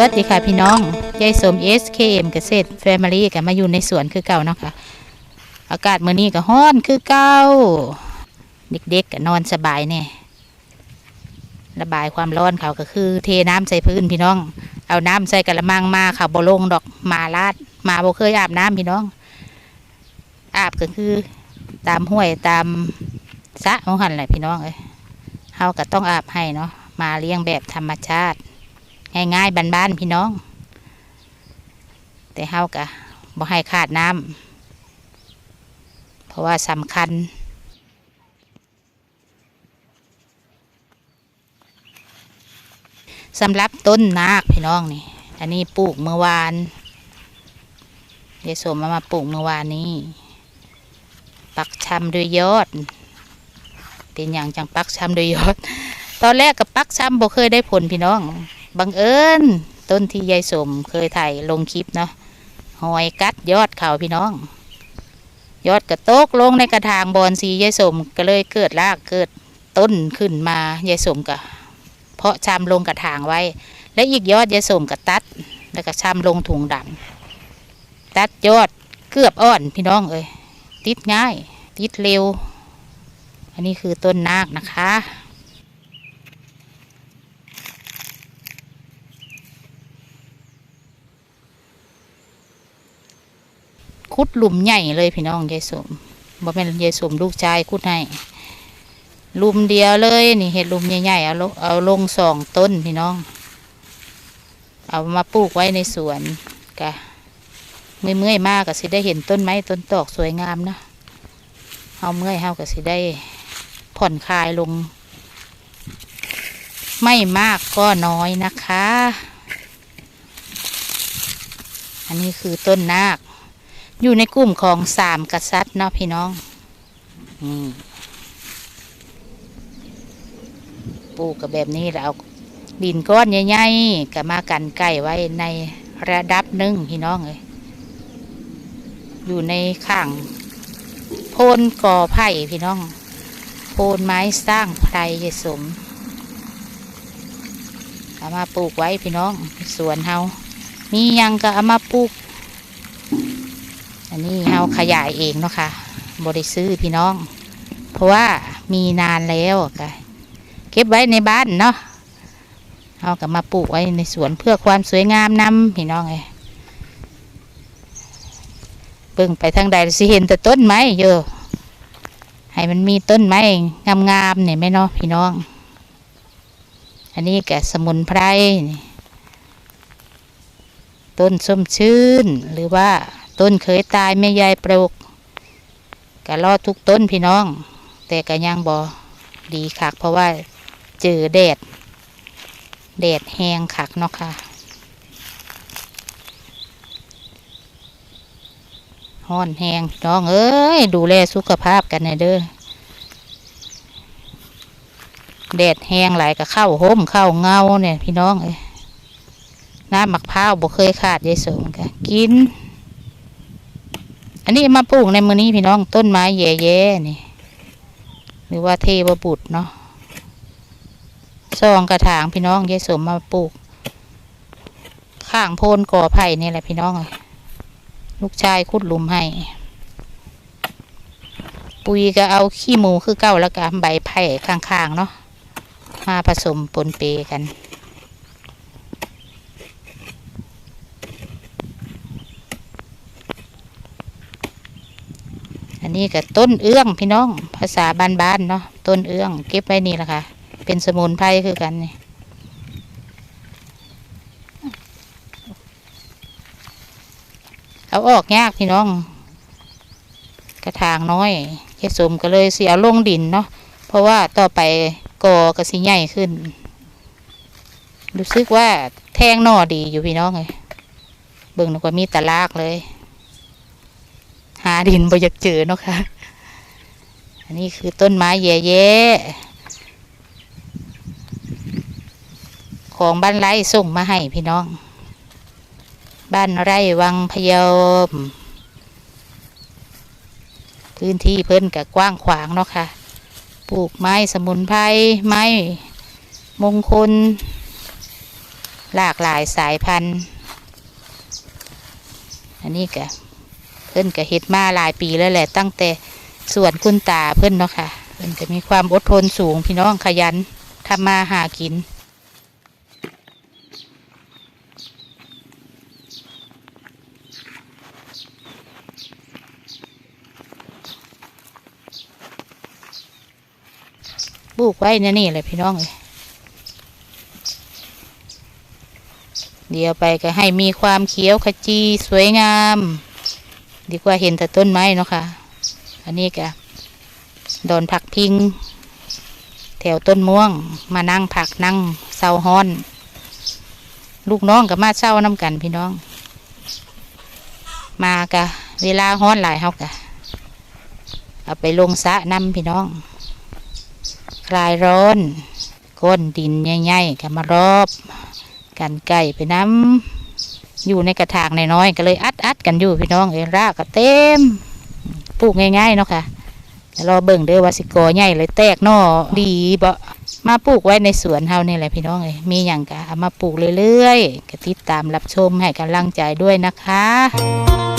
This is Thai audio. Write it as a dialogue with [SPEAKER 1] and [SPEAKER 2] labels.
[SPEAKER 1] วัสดีค่ะพี่น้องยายสม SKM เกษตรแฟมิลี่กันมาอยู่ในสวนคือเก่าเนาะค่ะ อากาศมื้อนี้ก็ร้อนคือเก่า เด็กๆก็นอนสบายแน่ระบายความร้อนเขาก็คือ เทน้ำใส่พื้นพี่น้อง เอาน้ำใส่กระมังมาเขาบ่ลงดอกมาลาด มาบ่เคยอาบน้ำพี่น้อง อาบก็คือ ตามห้วยตามสระของหันแหละพี่น้องเอ้ยเฮาก็ต้องอาบให้เนาะมาเลี้ยงแบบธรรมชาติ ง่ายๆบ้านๆพี่น้อง แต่เฮากะบ่ให้ขาดน้ำเพราะว่าสำคัญสำหรับต้นนาคพี่น้องนี่ อันนี้ปลูกเมื่อวานยายสมมามาปลูกเมื่อวานนี้ ปักชำด้วยยอด เป็นอย่างจังปักชำด้วยยอด ตอนแรกกับปักชำบ่เคยได้ผลพี่น้อง บังเอิญต้นที่ยายสมเคยถ่ายลงคลิปเนาะหอยกัดยอดเขาพี่น้อง ยอดกระโตกลงในกระถางบอนสียายสมก็เลยเกิดรากเกิดต้นขึ้นมายายสมก็เพาะชำลงกระถางไว้ และอีกยอดยายสมก็ตัด แล้วก็ชำลงถุงดำตัดยอดเกือบอ่อนพี่น้องเอ้ยติดง่าย ติดเร็ว อันนี้คือต้นนาคนะคะ คุดหลุมใหญ่เลยพี่น้องยายสมบ่แม่นยายสมลูกชายคุดให้หลุมเดียวเลยนี่เห็ดหลุมใหญ่ๆเอาลงเอาลงสองต้นพี่น้อง เอามาปลูกไว้ในสวนกะเมื่อยเมื่อยมากก็สิได้เห็นต้นไม้ต้นตอกสวยงามนะเอาเมื่อยเฮาก็สิได้ผ่อนคลายลง ไม่มากก็น้อยนะคะ อันนี้คือต้นนาค อยู่ในกลุ่มของสามกษัตริย์เนาะพี่น้องอืมปลูกกับแบบนี้แล้วเอาดินก้อนใหญ่ๆกับมากันไก่ไว้ในระดับหนึ่งพี่น้องเลยอยู่ในข้างโพนกอไผ่พี่น้อง โพนไม้สร้างไพรยายสมเอามาปลูกไว้พี่น้อง สวนเฮามีหยังก็เอามาปลูก อันนี้เราขยายเองเนาะค่ะบริซื้อพี่น้อง เพราะว่ามีนานแล้วก็เก็บไว้ในบ้านเนาะเอากลับมาปลูกไว้ในสวนเพื่อความสวยงามนำพี่น้องไงเบิ่งไปทางใดสิเห็นแต่ต้นไม้เยอะให้มันมีต้นไม้งามๆเนี่ยไหมเนาะพี่น้อง อันนี้แกสมุนไพรต้นส้มชื่นหรือว่า ต้นเคยตายแม่ยายปลูกก็รอดทุกต้นพี่น้อง แต่ก็ยังบอดีคักเพราะว่าเจอแดดแดดแห้งคักเนาะค่ะห้อนแห้งน้องเอ้ยดูแลสุขภาพกันน่อยเด้อแดดแห้งหลก็เข้าห่มเข้าเงาเนี่ยพี่น้องเอ้ยน้ำมะพร้าวบ่เคยขาดยายสมกันกิน อันนี้มาปลูกในมือนี้พี่น้องต้นไม้แย่ๆนี่หรือว่าเทวบุตรเนาะซองกระถางพี่น้องยายสมมาปลูก ข้างโพนก่อไผ่นี่แหละพี่น้องเอ้ยลูกชายขุดหลุมให้ ปุ๋ยก็เอาขี้หมูคือเก้าแล้วก็ใบไผ่ข้างๆเนาะมาผสมปนเปกัน อันนี้ก็ต้นเอื้องพี่น้อง ภาษาบ้านๆเนาะต้นเอื้อง เก็บไว้นี่แหละค่ะ เป็นสมุนไพรคือกันนี่เอาออกยากพี่น้อง กระถางน้อยเฮ็ดสมก็เลยเสียลงดินเนาะเพราะว่าต่อไปกอก็สิใหญ่ขึ้น รู้สึกว่าแทงหน่อดีอยู่พี่น้องเลยเบิ่งนึกว่ามีตะลากเลย ดินบ่อยากเจอเนาะค่ะอันนี้คือต้นไม้แย่ๆของบ้านไร่ส่งมาให้พี่น้อง บ้านไร่วังพยอมพื้นที่เพิ่นกับกว้างขวางเนาะค่ะ ปลูกไม้สมุนไพรไม้มงคล หลากหลายสายพันธุ์ อันนี้ก็ พิ่นก็เฮ็ดมาหลายปีแล้วแหละตั้งแต่สวนคุณตาเพิ่นเนาะค่ะเพิ่นก็มีความอดทนสูงพี่น้องขยันทำมาหากินปลูกไว้เนี่ยนี่แหละพี่น้องเลยเดี๋ยวไปก็ให้มีความเขียวขจีสวยงาม ดีกว่าเห็นแต่ต้นไม้เนาะค่ะ อันนี้ก็ดอนผักพิง แถวต้นม่วง มานั่งผักนั่งเศร้าฮ้อน ลูกน้องกับมาเศร้าน้ำกันพี่น้อง มากะ เวลาฮ้อนหลายเฮากะเอาไปลงสะน้ำพี่น้อง คลายร้อนก้นดินใหญ่ๆก็มารอบ กันไก่ไปน้ำ อยู่ในกระถางน้อยๆก็เลยอัดอัดๆกันอยู่พี่น้องเอ้รากก็เต็มปลูกง่ายๆเนาะค่ะรอเบิ่งเด้อว่าสิกอใหญ่เลยแตกนอดีบ่มาปลูกไว้ในสวนเฮานี่แหละพี่น้องเอ้ยมีอย่างกะมาปลูกเรื่อยๆก็ติดตามรับชมให้กำลังใจด้วยนะคะ